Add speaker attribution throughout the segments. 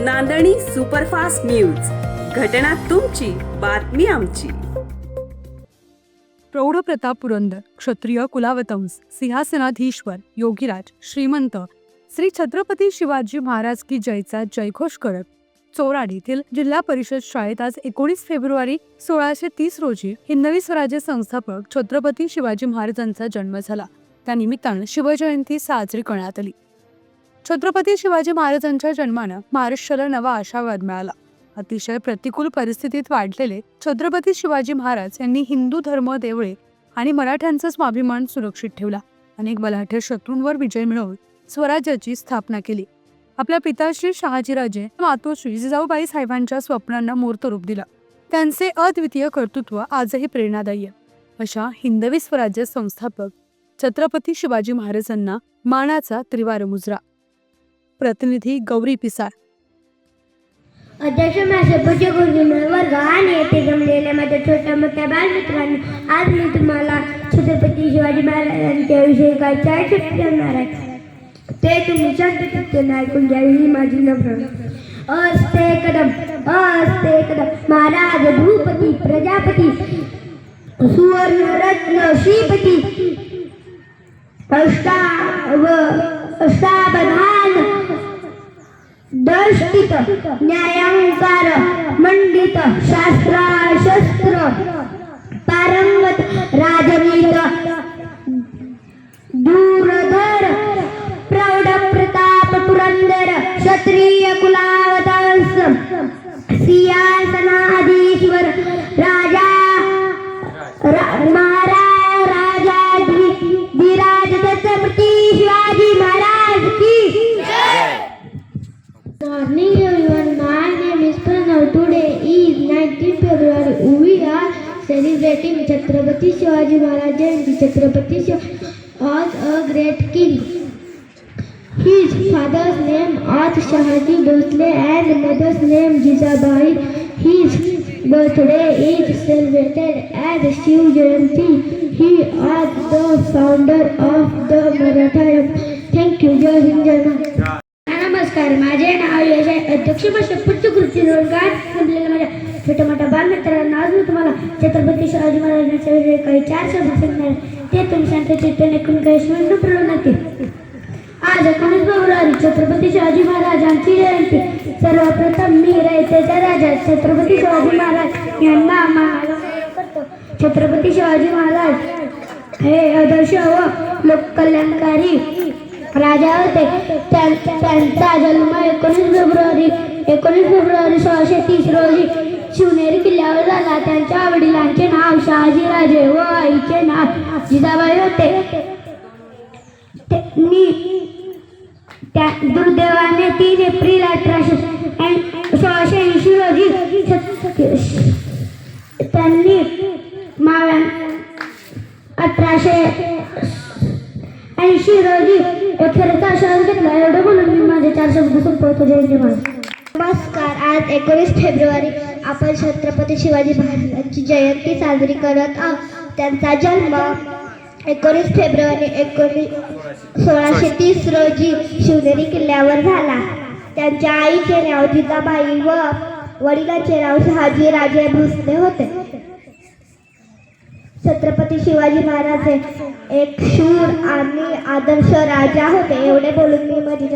Speaker 1: नांदणी superfast news. घटना तुमची बातमी आमची.
Speaker 2: प्रौढ प्रताप पुरंदर क्षत्रिय कुलावतंस सिंहासनाधीश्वर योगीराज श्रीमंत. श्री छत्रपती शिवाजी महाराज की जयचा जयघोष करत चोराड येथील जिल्हा परिषद शाळेत आज एकोणीस फेब्रुवारी सोळाशे तीस रोजी हिंदवी स्वराज्य संस्थापक छत्रपती शिवाजी महाराजांचा जन्म झाला. त्यानिमित्तानं शिवजयंती साजरी करण्यात आली. छत्रपती शिवाजी महाराजांच्या जन्मानं महाराष्ट्राला नवा आशावाद मिळाला. अतिशय प्रतिकूल परिस्थितीत वाढलेले छत्रपती शिवाजी महाराज यांनी हिंदू धर्म देवळे आणि मराठ्यांचा स्वाभिमान सुरक्षित ठेवला. अनेक बलाढ्य शत्रूंवर विजय मिळवून स्वराज्याची स्थापना केली. आपल्या पिताश्री शहाजीराजे मातोश्री जिजाऊबाई साहेबांच्या स्वप्नांना मूर्तरूप दिलं. त्यांचे अद्वितीय कर्तृत्व आजही प्रेरणादायी आहे. अशा हिंदवी स्वराज्य संस्थापक छत्रपती शिवाजी महाराजांना मानाचा त्रिवार मुजरा प्रतिनिधी गौरी पिसाळ.
Speaker 3: अध्यक्ष माझे पूज्य गुरुजी वर्ग आणि येथे जमलेल्या माझ्या छोट्या मोठ्या बालमित्रांनी आज मी तुम्हाला छत्रपती शिवाजी महाराजांच्या विषयी काय चार शब्द देणार आहे. ते तुम्ही शब्द शांतचित्तेने ऐकून घ्यावी माझी नम्र असते कदम असते कदम. महाराज भूपती प्रजापती सुवर्ण रत्न श्रीपती अष्टाव अष्टावधान दर्शित न्यायांकार मंडित शास्त्र शस्त्र पारंगत राजनीत दूरधर प्रौढ प्रताप पुरंदर क्षत्रिय कुलावतांस सिंहासनाधीश्वर राजा रा- Maharaj celebrating Chhatrapati Shivaji Maharaj Jayanti. Chhatrapati Shivaji was a great king. His father's name was Shahaji Bhosle and mother's name Jijabai. His birthday is celebrated as Shiv Jayanti. He was the founder of the Maratha. Empire. Thank you. Jai Hind, Jai Maharashtra. नमस्कार माझे नाव यश आहे अध्यक्ष भाषा पुढची रोजगार थांबलेल्या माझ्या छोट्या मोठ्या बालमित्रांना आज मी तुम्हाला छत्रपती शिवाजी महाराजांच्या वेगळे काही चार शब्द सांगणार. ते तुम्ही शांत चैतन्य करून काही स्मरण प्रेरणातील आज एकोणीस फेब्रुवारी छत्रपती शिवाजी महाराजांची जयंती. सर्वप्रथम मी रयतेचा राजा छत्रपती शिवाजी महाराज यांना करतो. छत्रपती शिवाजी महाराज हे आदर्श व लोककल्याणकारी राजा होते. त्यांचा जन्म एकोणीस फेब्रुवारी एकोणीस फेब्रुवारी सोळाशे तीस रोजी शिवनेरी किल्ल्यावर झाला. त्यांच्या वडिलांचे नाव शहाजीराजे व आईचे नाव जिजाबाई होते. त्यांनी त्या दुर्दैवाने तीन एप्रिल अठराशे ऐं- सोळाशे ऐंशी रोजी त्यांनी माव्या अठराशे ऐंशी रोजी अखेरचा श्वास घेतला. एवढं म्हणून मी माझे चार शब्द संपवतो. जय महाराज नमस्कार. आज एकोणीस फेब्रुवारी आपण छत्रपती शिवाजी महाराजांची जयंती साजरी करत आहोत. त्यांचा जन्म एकोणीस फेब्रुवारी एकोणीस सोळाशे तीस रोजी शिवनेरी किल्ल्यावर झाला. त्यांच्या आईचे नाव जिजाबाई व वडिलांचे नाव शहाजी राजे भोसले होते. छत्रपती शिवाजी महाराज हे एक शूर आणि आदर्श राजा होते. एवढे बोलून मी माझी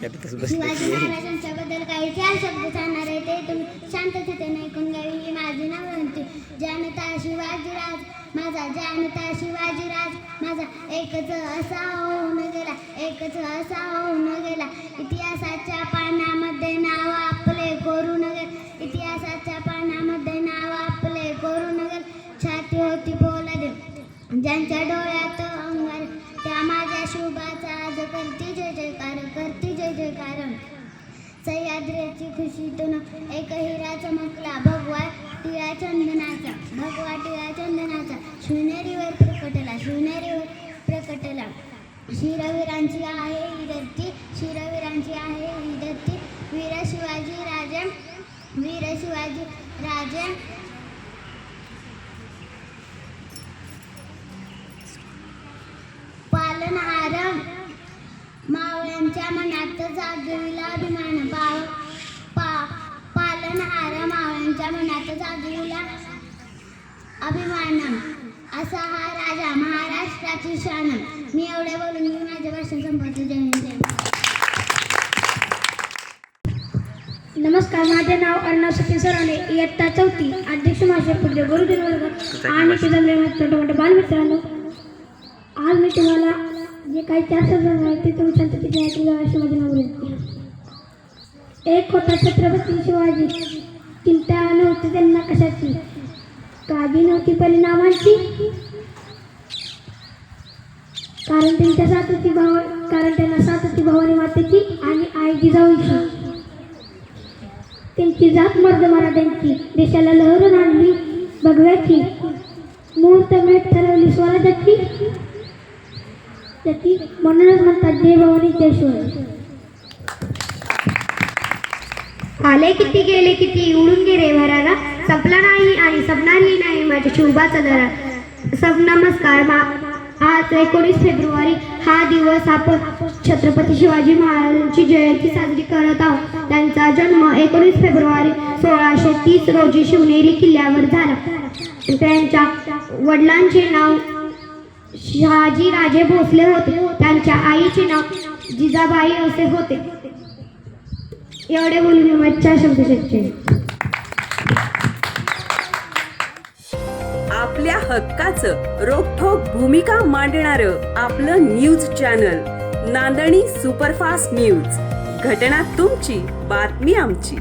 Speaker 3: जय जय
Speaker 4: शिवाजी महाराजांच्याबद्दल काही चार शब्द सांगणार आहे ते. तुम्ही शांततेने ऐकून घ्यावी ही माझी नम्रती जनता शिवाजीराज माझा जनता शिवाजीराज. माझा एकच असा होऊन गेला एकच असा होऊन गेला. इतिहासाच्या पानामध्ये नाव आपले कोरून गेले. इतिहासाच्या पानामध्ये नाव आपले कोरून गेले. छाती होती बोलादे ज्यांच्या डोळ्यात अंगार त्या माझ्या शुभाचा आज करती. जय जयकार कर. जय जयकार सह्याद्रीची खुशीतून एक हिरा चमकला भगवा टिळा चंदनाचा भगवा टिळा चंदनाचा शिवनेरीवर प्रकटला शिवनेरीवर प्रकटला. शिरवीरांची आहे ही धरती शिरवीरांची आहे ही धरती. वीर शिवाजी राजा वीर शिवाजी राजा पालनहार मावळ्यांच्या मनात मनात जागविला अभिमान पाव पा पालनहार मावळ्यांच्या मनात जागविला अभिमान असा हा राजा महाराष्ट्राची शान. मी एवढे बोलून मी माझे भाषण संपवते. जय.
Speaker 3: नमस्कार माझे नाव अर्णव सचिन सराणे इयत्ता चौथी अध्यक्ष महाशय पूज्य गुरुजन वर्ग. आणि तुझं छोटे मोठे बालमित्रांनो. आज मी तुम्हाला जे काही चार सजण सांगणार आहे ते तुम्ही शांततेने ऐकलं अशी माझी नवरी एक होता छत्रपती शिवाजी. चिंता नव्हती त्यांना कशाची. काळजी नव्हती परिणामांची. कारण त्यांच्या साथ होती भाव कारण त्यांना साथ होती भवानी मातेची आणि आई जिजाऊची. त्यांची जात मर्द मराठ्यांची. देशाला लहरून आणली भगव्याची. मुहूर्तमेढ ठरवली स्वराज्याची. त्याची म्हणूनच म्हणतात जय भवानी जयश्वर आले किती गेले किती उडून गेले भराला सपला नाही आणि सपणारही नाही माझ्या शिवबाचा दरा. सब नमस्कार मा आज एकोणीस फेब्रुवारी हा दिवस आपण छत्रपती शिवाजी महाराजांची जयंती साजरी करत आहोत. त्यांचा जन्म एकोणीस फेब्रुवारी सोळाशे तीस रोजी शिवनेरी किल्ल्यावर झाला. त्यांच्या वडिलांचे नाव शहाजी राजे भोसले होते. त्यांच्या आईचे नाव जिजाबाई असे होते. एवढे बोलून मी शब्द शकते.
Speaker 1: आपल्या हक्काचं रोखोक भूमिका मांडणारं आपलं न्यूज चॅनल नांदणी सुपरफास्ट न्यूज. घटना तुमची बातमी आमची.